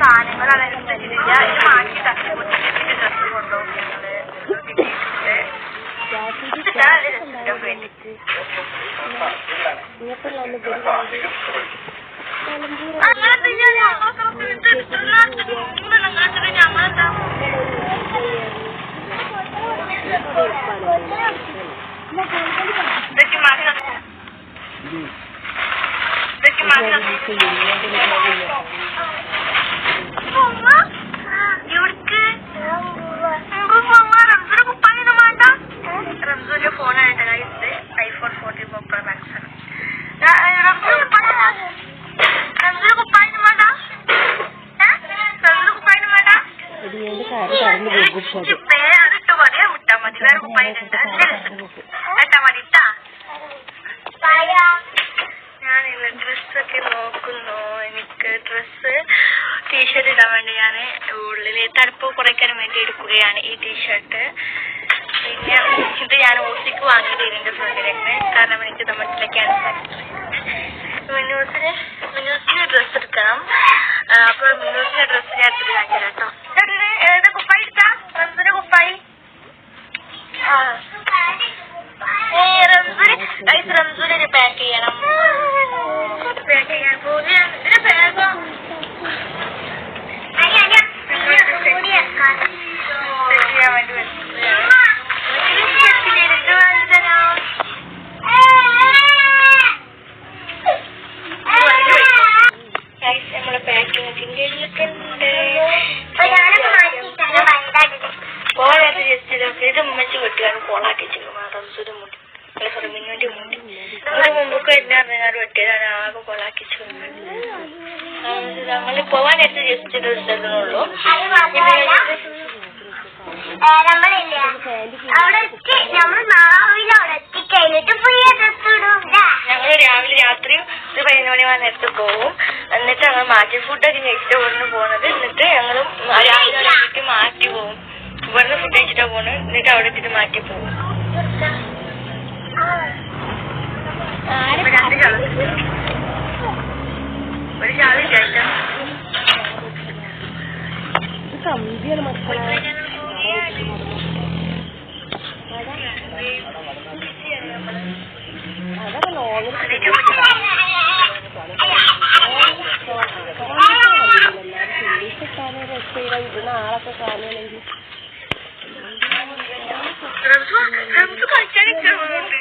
സാധനങ്ങളാണെങ്കിലും തരുന്നില്ല. ഇത് മാറ്റി ഡ്രസ്സ് ഡ്രസ്സ് കൊണ്ടുപോകും മതി വേറെ കുപ്പായിട്ടുണ്ട് കേട്ടാ മതി ഇട്ടാ ഞാനില്ല ഡ്രസ്സൊക്കെ നോക്കുന്നു. എനിക്ക് ഡ്രസ്സ് ടീഷർട്ട് ഇടാൻ വേണ്ടി ഞാൻ ഉള്ളിൽ തണുപ്പ് കുറയ്ക്കാൻ വേണ്ടി എടുക്കുകയാണ് ഈ ടീഷർട്ട്. പിന്നെ ഇത് ഞാൻ ഓസിക്ക് വാങ്ങിയത് ഫ്രണ്ടിലേക്ക് കാരണം എനിക്ക് തമിഴ്നാട്ടിലേക്കാണ് മിന്നൂസിന് മിന്നൂസിന് ഡ്രസ്സ് എടുക്കണം. അപ്പോൾ അപ്പൊ മിന്നൂസിന്റെ ഡ്രസ്സ് ഞാൻ കാണിച്ചു കേട്ടോ Eh, Ramzuri, guys, Ramzuri di pengen. Aku pengen punya. ഇത് ഉമ്മച്ചി വെട്ടുകയാണ് കോളാക്കി വെച്ചിരിക്കുന്നത് റംസുന്റെ മുടി അല്ല സോറി മിന്നുവിന്റെ മുടി. നമ്മൾ മുമ്പൊക്കെ എല്ലാവരും വെട്ടിയതാണ് ആകെ കോളാക്കി വെച്ചിരിക്കുന്നത് ഞങ്ങൾ നേരത്തെ ജസ്റ്റ് ഒരു സ്ഥലത്തുള്ളൂ നമ്മളില്ല അവിടെ നമ്മൾ നാവിലെ അവിടെ എത്തിക്കഴിഞ്ഞിട്ട് പുതിയ ഡ്രസ് ഇടൂല ഞങ്ങൾ രാവിലെ രാത്രി ഒരു പതിനൊന്ന് മണി വന്നിട്ട് പോവും. എന്നിട്ട് ഞങ്ങൾ മാറ്റി ഫുഡൊക്കെ കഴിച്ചിട്ട് കൊണ്ട് പോകുന്നത് മാറ്റി പോകും ഇവിടെ ആളൊക്കെ ഒരു ചാള കഴിച്ചാൽ കമ്പിയാണ് മക്കളെ അതൊക്കെ ലോങ്ങിൽ ഇത് നാളൊക്കെ കാണുകയാണെങ്കിൽ റംസു പോകുന്നുണ്ട്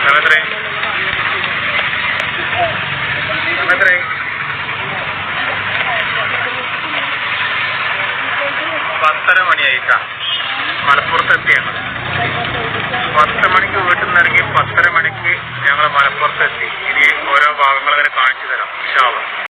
ഉണ്ട് എത്രേ എത്രേ പത്തര മണിയായിട്ടാ മലപ്പുറത്ത് എത്തിയാണ് പത്ത് മണിക്ക് വീട്ടിൽ നിന്ന് ഇറങ്ങി പത്തര മണിക്ക് ഞങ്ങൾ മലപ്പുറത്ത് എത്തി ഇനി ഓരോ ഭാഗങ്ങൾ അങ്ങനെ കാണിച്ചു തരാം. അള്ളാ.